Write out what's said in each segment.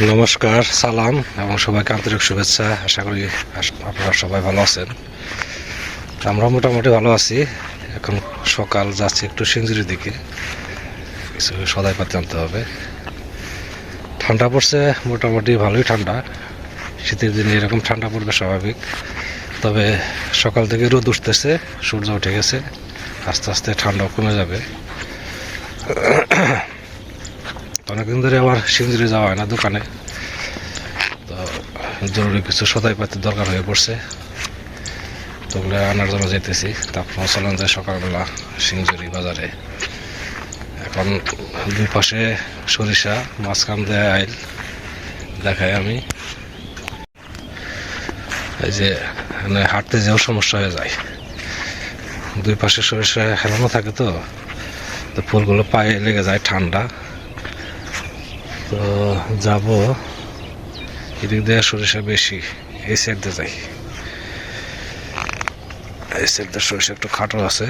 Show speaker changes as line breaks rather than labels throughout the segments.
নমস্কার, সালাম এবং সবাইকে আন্তরিক শুভেচ্ছা। আশা করি আপনারা সবাই ভালো আছেন। আমরা মোটামুটি ভালো আছি। এখন সকাল যাচ্ছি একটু সিঞ্জুরির দিকে। কিছু সদাই পাতে আনতে হবে। ঠান্ডা পড়ছে, মোটামুটি ভালোই ঠান্ডা। শীতের দিনে এরকম ঠান্ডা পড়বে স্বাভাবিক। তবে সকাল থেকে রোদ উঠতেছে, সূর্য উঠে গেছে। আস্তে আস্তে ঠান্ডাও কমে যাবে। অনেকদিন ধরে আবার সিঞ্জুরি যাওয়া হয় না দোকানে। তো জরুরি কিছু সদাই পাতির দরকার হয়ে পড়ছে। তো ওগুলো আনার জন্য যেতেছি তারপর চলেন যায় সকালবেলা সিঞ্জুরি বাজারে। এখন দুই পাশে সরিষা, মাঝখান দেয় আইল, দেখাই আমি। এই যে মানে হাঁটতে যেও সমস্যা হয়ে যায়। দুই পাশে সরিষা হেলানো থাকে তো তো ফুলগুলো পায়ে লেগে যায় ঠান্ডা। তো যাব। এদিক দিয়ে সরিষা বেশি, এই সাইড দিয়ে যাই। এই সাইড দিয়ে সরিষা একটু খাটো আছে।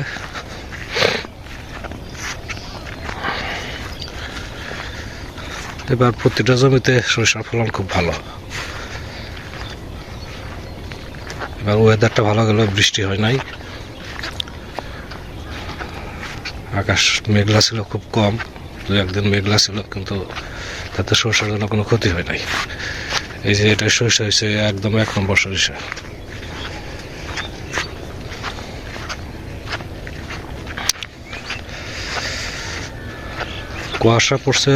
এবার প্রতিটা জমিতে সরিষার ফলন খুব ভালো। এবার ওয়েদারটা ভালো গেল বৃষ্টি হয় নাই। আকাশ মেঘলা ছিল, খুব কম। দু একদিন মেঘলা ছিল, কিন্তু তাতে সরষার জন্য কোনো ক্ষতি হয় নাই। এই যে এটা সরিষা হয়েছে, একদম এক নম্বর সরিষা। কুয়াশা পড়ছে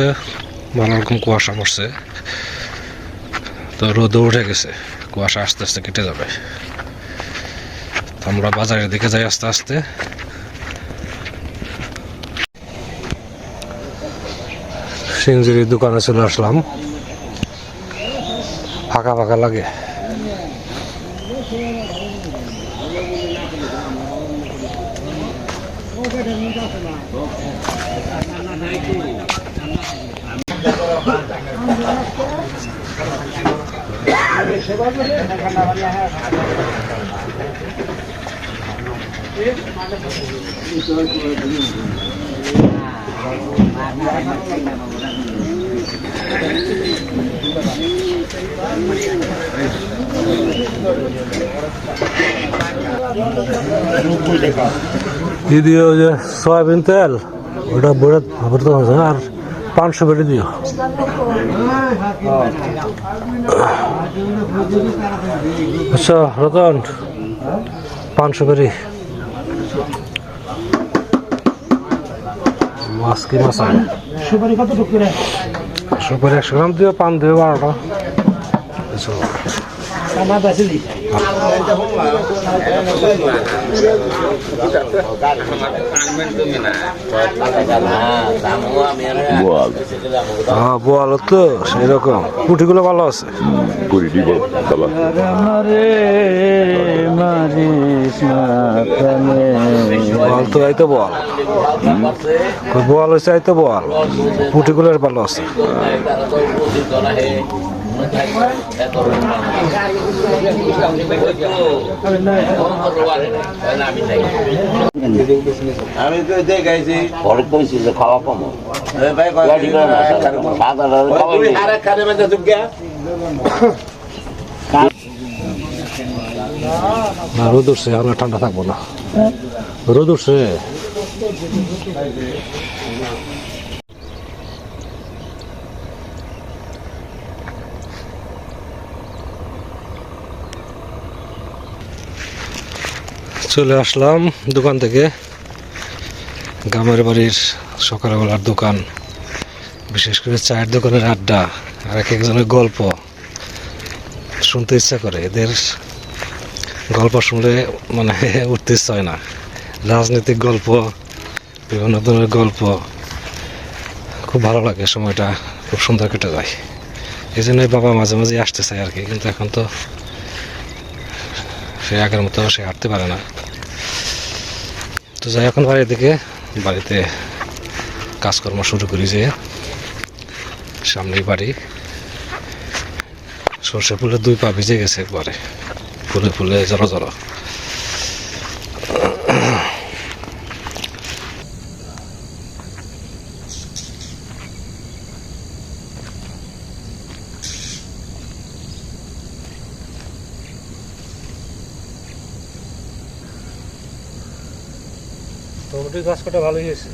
ভালো রকম কুয়াশা পড়ছে। তো রোদ উঠে গেছে, কুয়াশা আস্তে আস্তে কেটে যাবে। আমরা বাজারের দিকে যাই আস্তে আস্তে। সিঞ্জুরির দোকানে চলে আসলাম। ফাঁকা ফাঁকা লাগে। দিদি ওই যে সয়াবিন তেল, ওটা বড় আবার তো আছে আর পাঁচশো বেড়ে দিও। আচ্ছা রতন পাঁচশো বেরি মাছ কি মাছ আছে
সুপারি কত
সুপারি একশো গ্রাম দিও পান দিও বারোটা।
আমার
হ্যাঁ বোয়াল তো সেই রকম পুঁটিগুলো ভালো আছে।
কুড়ি দিব বাবা
প্রাণে
তো এই তো বোয়াল। কই বোয়াল হয়েছে এই তো বোয়াল। পুঁটিগুলো ভালো আছে। রোদ উঠছে আমরা ঠান্ডা থাকব না। রোদ উঠছে। চলে আসলাম দোকান থেকে। গ্রামের বাড়ির সকালবেলার দোকান, বিশেষ করে চায়ের দোকানের আড্ডা আর এক একজনের গল্প। শুনতে ইচ্ছা করে, এদের গল্প শুনলে মানে উঠতে ইচ্ছা হয় না। রাজনৈতিক গল্প, বিভিন্ন ধরনের গল্প, খুব ভালো লাগে সময়টা, খুব সুন্দর কেটে যায়। এই জন্যই বাবা মাঝে মাঝে আসতে চায় আর কি, কিন্তু এখন তো সে আগের মতো সে হাঁটতে পারে না। তো যাই এখন বাড়ির দিকে, বাড়িতে কাজকর্ম শুরু করি যে সামনেই বাড়ি। সর্ষে ফুলের দুই পা ভিজে গেছে একবারে। ফুলে ফুলে জড়ো জড়ো টমেটোর গাছ কটা ভালোই হয়েছে।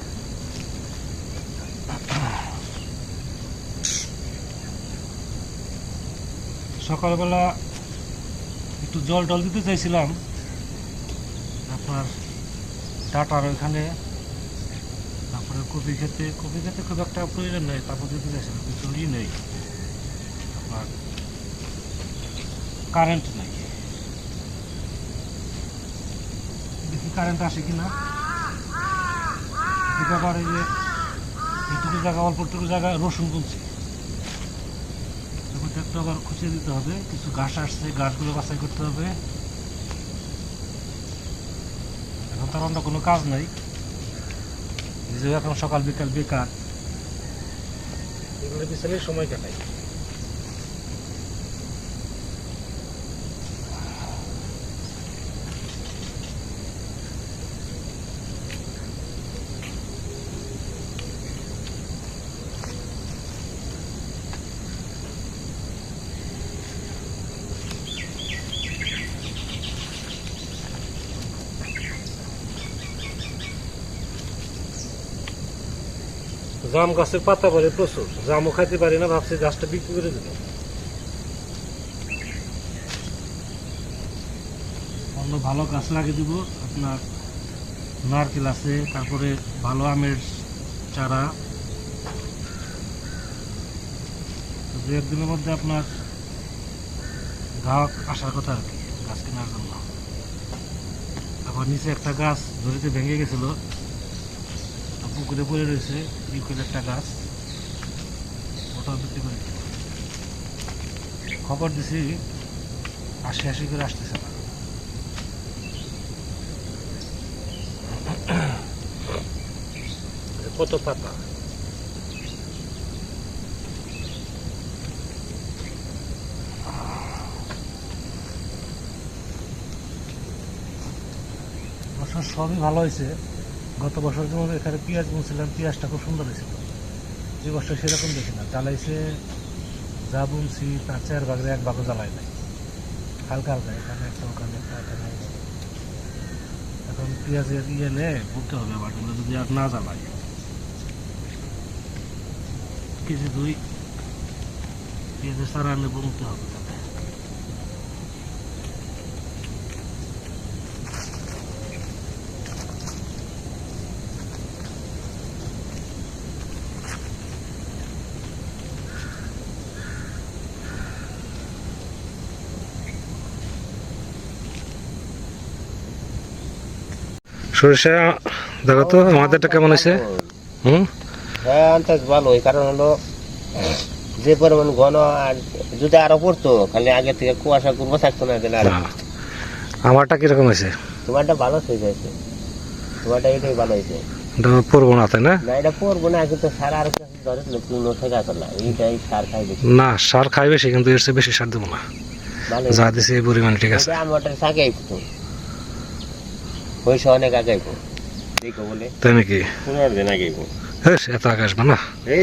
সকালবেলা একটু জল টল দিতে চাইছিলাম। আপনার ডাটার ওইখানে, তারপরে কপি খেতে কপি খেতে খুব একটা প্রয়োজন নেই, তারপর দিতে চাইছিলাম, কিন্তু ই নেই। আপনার কারেন্ট নেই। দেখি কারেন্ট আসে যে জায়গা, অল্পটুকু জায়গা রসুন তারপর একটু আবার খুঁচিয়ে দিতে হবে, কিছু ঘাস আসছে, ঘাসগুলো বাছাই করতে হবে। এখন তার অন্য কোনো কাজ নাই। এখন সকাল বিকাল বেকার। এগুলোর পিছনে সময় কাটাই। জাম গাছের পাতা পরে প্রচুর। জামও খাইতে পারি না, ভাবছি গাছটা বিক্রি করে দেবো। অন্য ভালো গাছ লাগিয়ে দিব। আপনার নারকেল আছে, তারপরে ভালো আমের চারা। দু একদিনের মধ্যে আপনার গ্রাহক আসার কথা আর কি, গাছ কেনার জন্য। আবার নিচে একটা গাছ ধরিতে ভেঙে গেছিল। পুকুরে পড়ে রয়েছে ইউকের একটা গাছ। ওটাও বিক্রি করে। খবর দিছি আশি আশি করে আসতেছে না কত পাতা? সবই ভালো হয়েছে। গত বছর যেমন এখানে পেঁয়াজ বুনছিলাম, পেঁয়াজটা খুব সুন্দর হয়েছিল। যে বছর সেরকম দেখি না, জ্বালাইছে, যা বুনছি তার চার ভাগের এক ভাগও জ্বালাই নাই। হালকা হালকা, এখানে একটা, ওখানে একটা, এখানে এখন পেঁয়াজের ইয়ে নে বুনতে হবে আবার, এগুলো যদি আর না জ্বালাই কেজি দুই পেঁয়াজের সারা আনে বুনতে হবে তাতে। সরিষা দেখো তো আমাদেরটা কেমন হয়েছে? হুম?
হ্যাঁ আন্দাজ ভালো ওই কারণ হলো যে পরিমাণ ঘন আর যদি আরও পড়তো খালি আগে থেকে কুয়াশা করব থাকতো না দিলে আর।
আমারটা কীরকম হয়েছে?
তোমারটা ভালো হয়ে যাচ্ছে তোমারটা এটাই ভালো হয়েছে।
এটা পড়ব না তাই না?
না এটা পড়ব না কিন্তু সার আর কিছু ধরে পূর্ণ থেকে আসল এইটাই সার খাই বেশি।
না সার খাই বেশি কিন্তু এর চেয়ে বেশি সার দেবো না। যা দিছে এই পরিমাণে ঠিক আছে।
এটা আমি ওটার পয়সা অনেক আগে আইপো দেখো বলে।
তাই নাকি?
পনেরো দিন
হ্যাঁ এত আগে আসবে না?
এই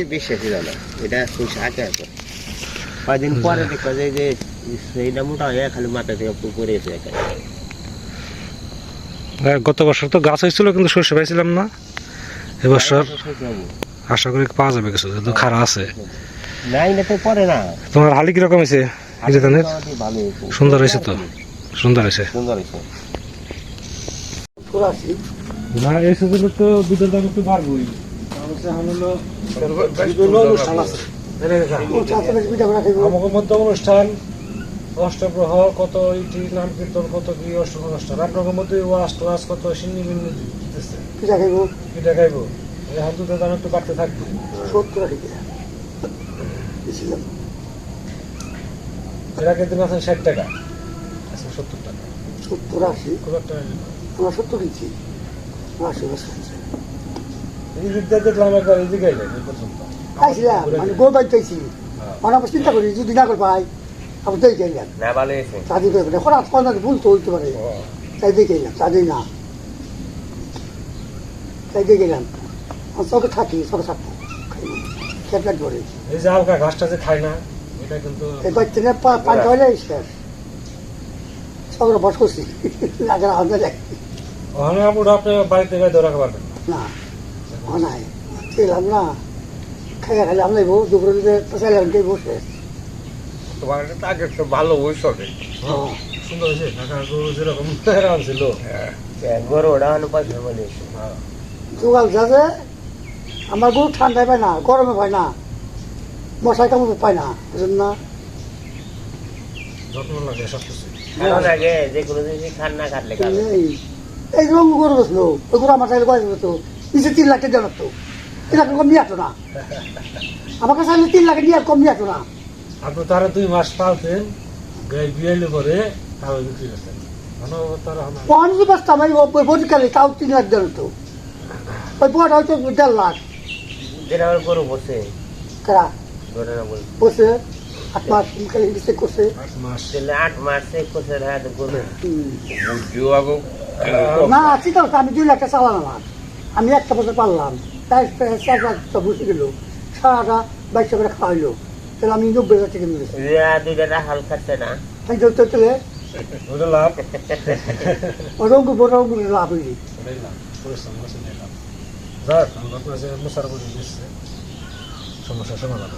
এটা পয়সা আগে কয়দিন পরে দেখো যে যে সেইটা মোটা হয়ে খালি মাথা থেকে পড়ে এসে
গত বছর তো গাছ হয়েছিল কিন্তু সর্ষে পাইছিলাম না। এবছর আশা করি পাওয়া যাবে কিছু যেহেতু খারা আছে।
না এটা তো পরে না।
তোমার হালি কীরকম হয়েছে?
হয়েছে।
সুন্দর হয়েছে তো? সুন্দর হয়েছে।
সুন্দর হয়েছে।
না এই সিজনে তো দুধের দাম একটু বাড়বই। অনুষ্ঠান আছে আমাকে মধ্যে অনুষ্ঠান অষ্টপ্রহর কত ইটি নাম কীর্তন কত কি অষ্ট অনুষ্ঠান আপনার মধ্যে ওয়াজ টোয়াজ কত সিন্নি মিন্নি দিতেছে। পিঠা খাইবো এই হাত দুধের দাম একটু বাড়তে থাকবে। এর আছেন ষাট টাকা। আজকে সত্তর টাকা।
সত্তর আশি।
খুব একটা
আমরা সত্তর দিচ্ছি বাইক মানে আমরা চিন্তা করি যদি না করে পাই আমরা দেখে গেলাম
না। ভালো হয়েছে
চাঁদি করে হঠাৎ কন্যা ভুল তো হইতে পারে। তাই দেখে গেলাম চাঁদি না। তাই দেখে গেলাম আমার চোখে থাকি চোখে থাকব। খেট করে।
এই যে হালকা ঘাসটা যে খায় না এটা কিন্তু
এই শেষ। সবরা বস করছি। আগে আমাদের
ওখানে আপনারা আপনি বাড়িতে গায়ে ধরে পারবেন না
নাই। খেলাম না। খাইয়া খাইলে আমলাই বউ দুপুরে পেশাইলে অনেকেই বসে।
তোমার এটা আগের তো ভালো ওই সবে
সুন্দর হয়েছে ঢাকা গরু যেরকম ছিল
গরু ওটা পয়সা বলে
জোগাল যাচ্ছে আমার গরু ঠান্ডায় পায় না গরমে পায় না। মশাই কামড় পায় না না
যত্ন লাগে সব কিছু
আগে যে কোনো জিনিস খান না খাটলে
বসল আমার সাইলে কয়েক বসতো নিচে তিন লাখ টাকা লাগতো তিন লাখ কম নিয়ে আসতো না। আমার কাছে তিন লাখ নিয়ে কম নিয়ে আসতো না।
আপনি তারা দুই মাস পালতেন গাই করে তাও বিক্রি করতেন। মানে আমার
বস্তা আমি তাও তিন লাখ দেওয়া হতো ওই বড় হয়তো দেড় লাখ।
যেটা গরু বসে।
কারা? বসে? আট মাস করছে।
আট মাস
আগো।
না ঠিক আছে আমি দুই লাখ টাকা চালাম আমার আমি একটা বছর পারলাম। তাই চার লাখ টাকা বসে গেল। সারাটা বাইশশো করে খাওয়াইলো। তাহলে আমি নব্বই হাজার টাকা
দুইটা খাচ্ছে না।
তাই তো তো তাহলে
ওটা লাভ।
ওই রঙ বড় লাভ হইলি
ওটাই লাভ পরিশ্রম আছে নিয়ে লাভ যাক আমরা কাছে মুসার করে দিচ্ছে সমস্যার সমাধান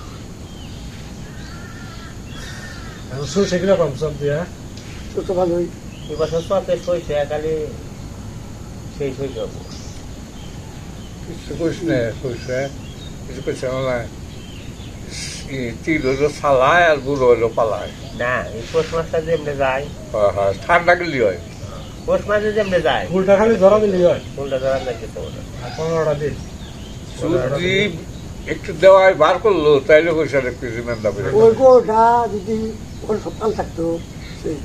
হবে। কীরকম সব দিয়া
ছোট ভালোই
এই বছর হয়েছে খালি সেই হয়ে যাব
কিছু কইস না কইস কিছু কইস না তিল হলো সালায় আর বুড়ো হলো পালায়
না এই পৌষ মাসটা যেমনি যায়
হয় হয় ঠান্ডা গেলি হয়
পৌষ মাসে যেমনি যায়
ফুলটা খালি ধরা হয়
ফুলটা তো।
পনেরোটা দিন
একটু দেওয়ায় বার করল তাইলে পয়সা বেড়ে
ওই গোটা যদি ওর সপ্তাহ থাকতো সেই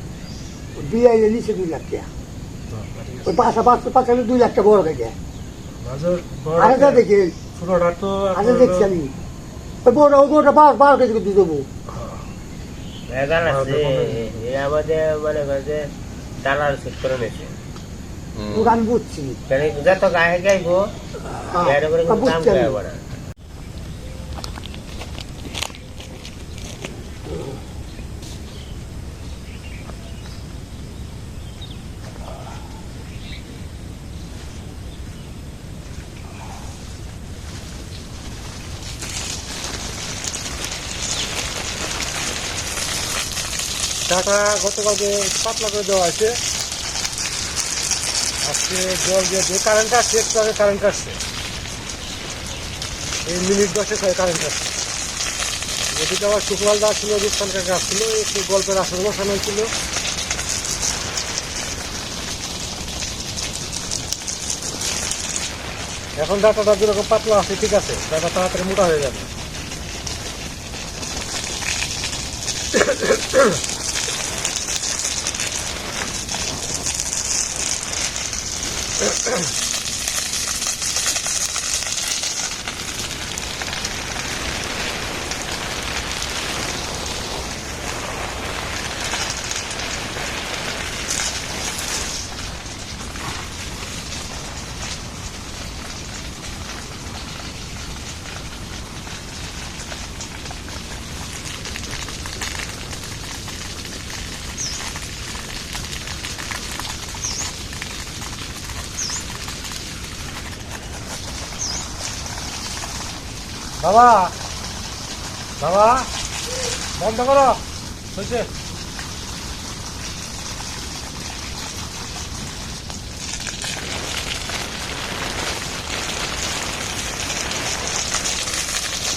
বিয়ে নিচে দুই লাখ টাকা। ওই পাঁচশো পাঁচশো দুই লাখ টাকা বড়
মাঝের
আরে যা দেখি।
ছোটটা তো
আরে দেখছি আমি। ওই বড় ওই গোটা বারো বারো কেজি করে দিয়ে দেবো।
ভেজাল আছে। এ আমাদের মানে যে ডালার সেট করে নিয়েছে
ওটা আমি বুঝছি।
যত গায়ে গাইবো করে না
টাকা গতকালকে পাতলা করে দেওয়া আছে আজকে জল দিয়ে দিয়ে কারেন্ট আসছে, একটু আগে কারেন্ট আসছে। এই মিনিট দশে ছয় কারেন্ট আসছে। ওদিকে আবার শুকলাল দা ছিল, রূপসান কাকা আসছিল একটু গল্পের আসর বসানো হয়েছিল। এখন ডাটাটা যেরকম পাতলা আছে, ঠিক আছে, ডাটা তাড়াতাড়ি মোটা হয়ে যাবে। Ugh. বাবা। বাবা, বন্ধ করো। হয়েছে।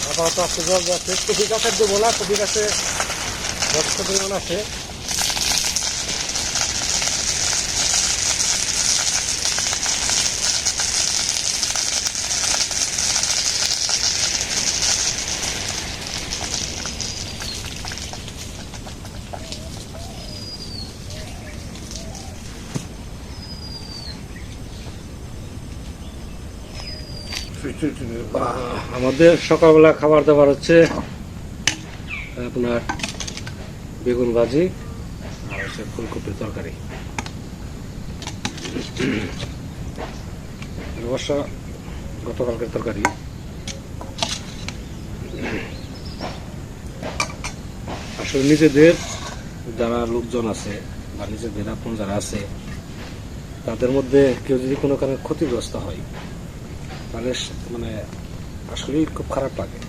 বাবা তো আজকে জল যাচ্ছে কফি গাছের দেবো না কফি গাছে যথেষ্ট পরিমাণ আছে। আমাদের সকালবেলা খাবার দাবার হচ্ছে আপনার বেগুন ভাজি আর হচ্ছে ফুলকপির তরকারি। অবশ্য গতকালকের তরকারি। আসলে নিজেদের যারা লোকজন আছে বা নিজেদের আপন যারা আছে, তাদের মধ্যে কেউ যদি কোনো কারণে ক্ষতিগ্রস্ত হয় মানে আসলেই খুব খারাপ লাগে।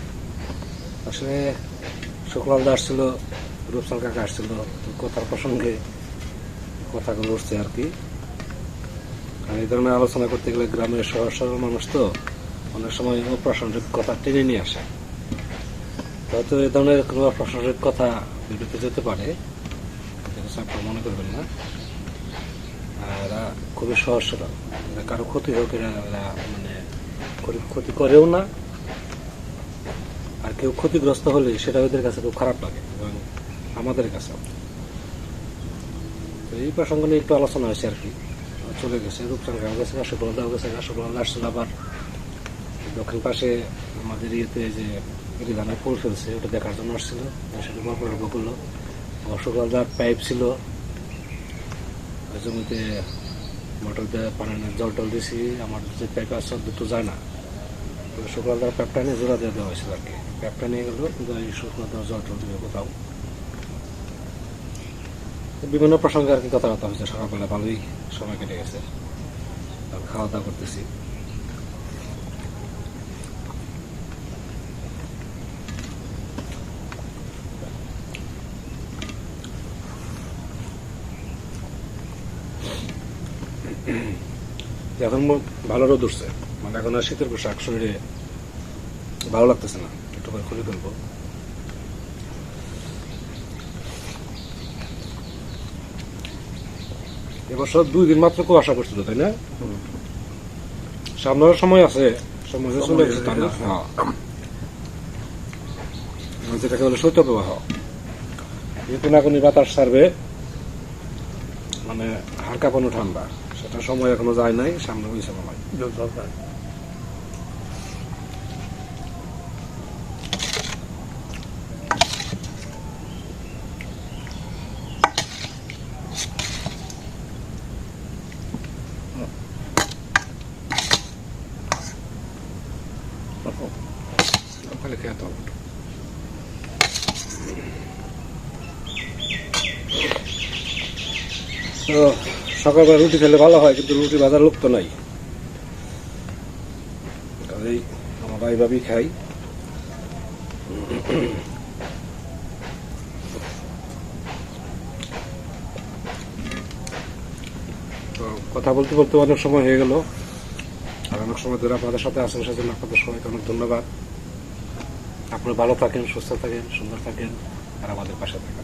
আসলে আসছিল, রূপসাল কাকা আসছিল কথার প্রসঙ্গে কথাগুলো উঠছে আর কি। আর এই ধরনের আলোচনা করতে গেলে গ্রামের সহজ সরল মানুষ তো অনেক সময় অপ্রাসঙ্গিক কথা টেনে নিয়ে আসে। হয়তো এ ধরনের কোনো অপ্রাসঙ্গিক কথা ভিডিওতে যেতে পারে আপনারা মনে করবেন না। এরা খুবই সহজ সরল। কারও ক্ষতি হোক এরা মানে ক্ষতি- করেও না। আর কেউ ক্ষতিগ্রস্ত হলে সেটা ওদের কাছে খুব খারাপ লাগে এবং আমাদের কাছেও। তো এই প্রসঙ্গ নিয়ে একটু আলোচনা হয়েছে আর কি। চলে গেছে রূপচান গাঁও গেছে শুক্রদাও গেছে শুক্রদা আসছিল আবার। দক্ষিণ পাশে আমাদের ইয়েতে যে ধানের ফুল ফেলছে, ওটা দেখার জন্য আসছিল। সেটা গল্প করল। অশোকদার পাইপ ছিল। জমিতে মোটর দিয়ে পানি জল টল দিয়েছি আমার যে পাইপ আছে, দুটো যায় না। শুক্রদার পাইপটা নিয়ে জোড়া দেওয়া হয়েছিল আর কি। পাইপটা নিয়ে গেলো, কিন্তু এই শুক্রদার জল টল দিবে কোথাও। বিভিন্ন প্রসঙ্গে আর কি কথাবার্তা হয়েছে, সকালবেলা ভালোই সময় কেটে গেছে। খাওয়া দাওয়া করতেছি। এখন ভালো রোদ উঠছে মানে এখন আর শীতের পোশাক, শরীরে ভালো লাগতেছে না। একটু করে খুলে ফেলব। এবছর দুই দিন মাত্র কুয়াশা করছিল তাই না? সামনের সময় আছে। সময় চলে গেছে হ্যাঁ। যেটাকে বলে শৈত্য প্রবাহ যেহেতু না কোনো বাতাস ছাড়বে মানে হালকা কোনো ঠান্ডা সেটা সময় এখনও যায় নাই সামনে হয়েছে মনে হয়। সকালবেলা রুটি খেলে ভালো হয়, কিন্তু রুটি বাজার লোক তো নাই। কাজেই আমরা এইভাবেই খাই। কথা বলতে বলতে অনেক সময় হয়ে গেল। আর অনেক সময় ধরে আপনাদের সাথে আসেন সেজন্য আপনাদের সবাইকে অনেক ধন্যবাদ। আপনারা ভালো থাকেন, সুস্থ থাকেন, সুন্দর থাকেন, আর আমাদের পাশে থাকেন।